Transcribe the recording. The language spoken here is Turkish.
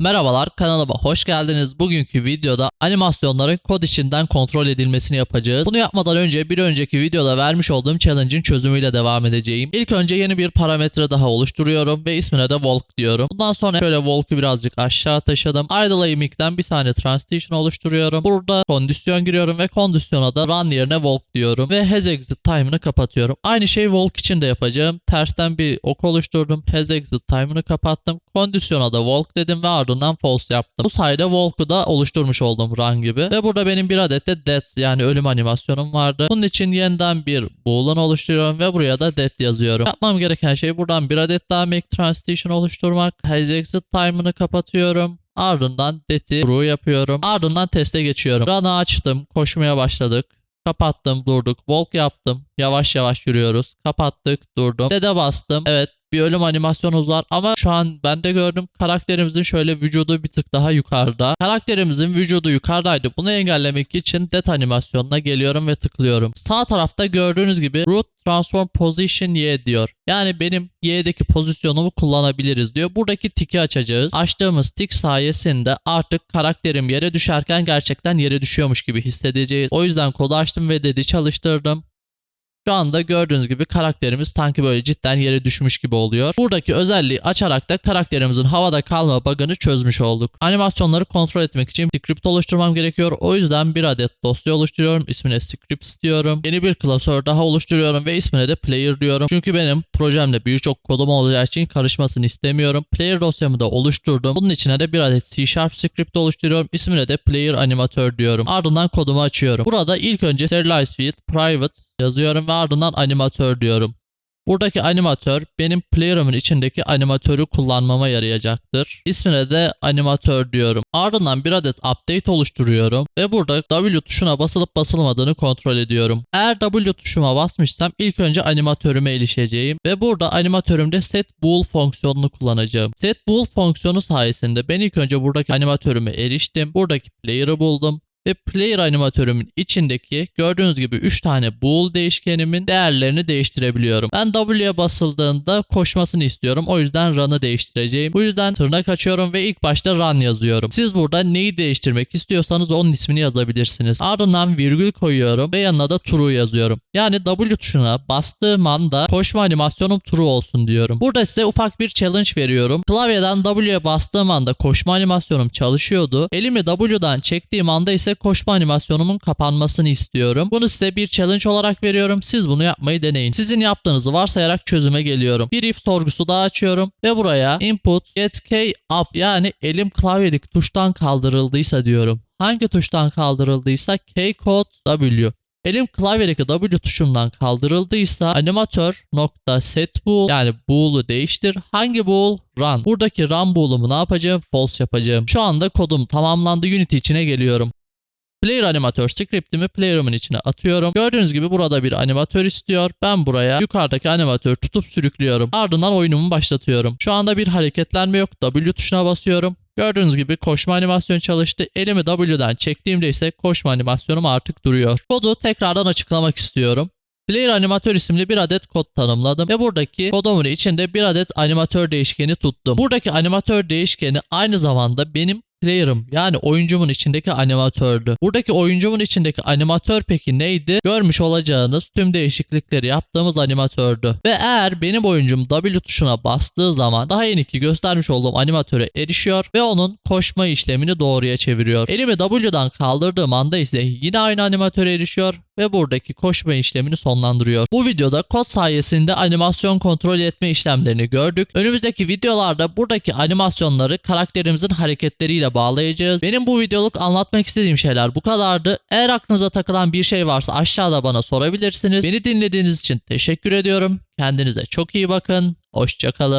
Merhabalar kanalıma hoş geldiniz. Bugünkü videoda animasyonların kod içinden kontrol edilmesini yapacağız. Bunu yapmadan önce bir önceki videoda vermiş olduğum challenge'ın çözümüyle devam edeceğim. İlk önce yeni bir parametre daha oluşturuyorum ve ismine de walk diyorum. Bundan sonra şöyle walk'u birazcık aşağı taşıdım. Idle mic'den bir tane transition oluşturuyorum. Burada kondisyon giriyorum ve kondisyona da run yerine walk diyorum ve has exit time'ını kapatıyorum. Aynı şeyi walk için de yapacağım. Tersten bir ok oluşturdum. Has exit time'ını kapattım. Kondisyona da walk dedim ve ardından false yaptım. Bu sayede walk'u da oluşturmuş oldum run gibi. Ve burada benim bir adet de death yani ölüm animasyonum vardı. Bunun için yeniden bir boolean oluşturuyorum ve buraya da death yazıyorum. Yapmam gereken şey buradan bir adet daha make transition oluşturmak. Has exit time'ını kapatıyorum. Ardından death'i true yapıyorum. Ardından teste geçiyorum. Run'ı açtım. Koşmaya başladık. Kapattım durduk. Walk yaptım. Yavaş yavaş yürüyoruz. Kapattık durdum. Dede bastım. Evet bir ölüm animasyonumuz var ama şu an ben de gördüm karakterimizin şöyle vücudu bir tık daha yukarıda. Karakterimizin vücudu yukarıdaydı. Bunu engellemek için det animasyonuna geliyorum ve tıklıyorum. Sağ tarafta gördüğünüz gibi root transform position y diyor. Yani benim y'deki pozisyonumu kullanabiliriz diyor. Buradaki tiki açacağız. Açtığımız tik sayesinde artık karakterim yere düşerken gerçekten yere düşüyormuş gibi hissedeceğiz. O yüzden kodu açtım ve dedi çalıştırdım. Şu anda gördüğünüz gibi karakterimiz sanki böyle cidden yere düşmüş gibi oluyor. Buradaki özelliği açarak da karakterimizin havada kalma bug'ını çözmüş olduk. Animasyonları kontrol etmek için script oluşturmam gerekiyor. O yüzden bir adet dosya oluşturuyorum. İsmine scripts diyorum. Yeni bir klasör daha oluşturuyorum ve ismine de player diyorum. Çünkü benim projemde birçok kodum olacağı için karışmasını istemiyorum. Player dosyamı da oluşturdum. Bunun içine de bir adet C Sharp script oluşturuyorum. İsmine de player animatör diyorum. Ardından kodumu açıyorum. Burada ilk önce serialize field private yazıyorum ve ardından animatör diyorum. Buradaki animatör benim player'ımın içindeki animatörü kullanmama yarayacaktır. İsmine de animatör diyorum. Ardından bir adet update oluşturuyorum ve burada W tuşuna basılıp basılmadığını kontrol ediyorum. Eğer W tuşuma basmışsam ilk önce animatörüme erişeceğim ve burada animatörümde set bool fonksiyonunu kullanacağım. Set bool fonksiyonu sayesinde ben ilk önce buradaki animatörüme eriştim. Buradaki player'ı buldum ve player animatörümün içindeki gördüğünüz gibi 3 tane bool değişkenimin değerlerini değiştirebiliyorum. Ben W'ye basıldığında koşmasını istiyorum. O yüzden run'ı değiştireceğim. Bu yüzden tırnak açıyorum ve ilk başta run yazıyorum. Siz burada neyi değiştirmek istiyorsanız onun ismini yazabilirsiniz. Ardından virgül koyuyorum ve yanına da true yazıyorum. Yani W tuşuna bastığım anda koşma animasyonum true olsun diyorum. Burada size ufak bir challenge veriyorum. Klavyeden W'ye bastığım anda koşma animasyonum çalışıyordu. Elimi W'dan çektiğim anda ise koşma animasyonumun kapanmasını istiyorum. Bunu size bir challenge olarak veriyorum. Siz bunu yapmayı deneyin. Sizin yaptığınızı varsayarak çözüme geliyorum. Bir if sorgusu daha açıyorum ve buraya input get key up yani elim klavyedeki tuştan kaldırıldıysa diyorum. Hangi tuştan kaldırıldıysa K code W. Elim klavyedeki W tuşundan kaldırıldıysa animatör nokta set bool yani bool'u değiştir. Hangi bool? Run. Buradaki run bool'umu ne yapacağım? False yapacağım. Şu anda kodum tamamlandı. Unity içine geliyorum. Player animatör scriptimi player'ımın içine atıyorum. Gördüğünüz gibi burada bir animatör istiyor. Ben buraya yukarıdaki animatör tutup sürüklüyorum. Ardından oyunumu başlatıyorum. Şu anda bir hareketlenme yok. W tuşuna basıyorum. Gördüğünüz gibi koşma animasyonu çalıştı. Elimi W'den çektiğimde ise koşma animasyonum artık duruyor. Kodu tekrardan açıklamak istiyorum. Player animatör isimli bir adet kod tanımladım ve buradaki kodumun içinde bir adet animatör değişkeni tuttum. Buradaki animatör değişkeni aynı zamanda benim player'ım yani oyuncumun içindeki animatördü. Buradaki oyuncumun içindeki animatör peki neydi? Görmüş olacağınız tüm değişiklikleri yaptığımız animatördü. Ve eğer benim oyuncum W tuşuna bastığı zaman daha yeniki göstermiş olduğum animatöre erişiyor ve onun koşma işlemini doğruya çeviriyor. Elimi W'dan kaldırdığım anda ise yine aynı animatöre erişiyor ve buradaki koşma işlemini sonlandırıyor. Bu videoda kod sayesinde animasyon kontrol etme işlemlerini gördük. Önümüzdeki videolarda buradaki animasyonları karakterimizin hareketleriyle bağlayacağız. Benim bu videoluk anlatmak istediğim şeyler bu kadardı. Eğer aklınıza takılan bir şey varsa aşağıda bana sorabilirsiniz. Beni dinlediğiniz için teşekkür ediyorum. Kendinize çok iyi bakın. Hoşçakalın.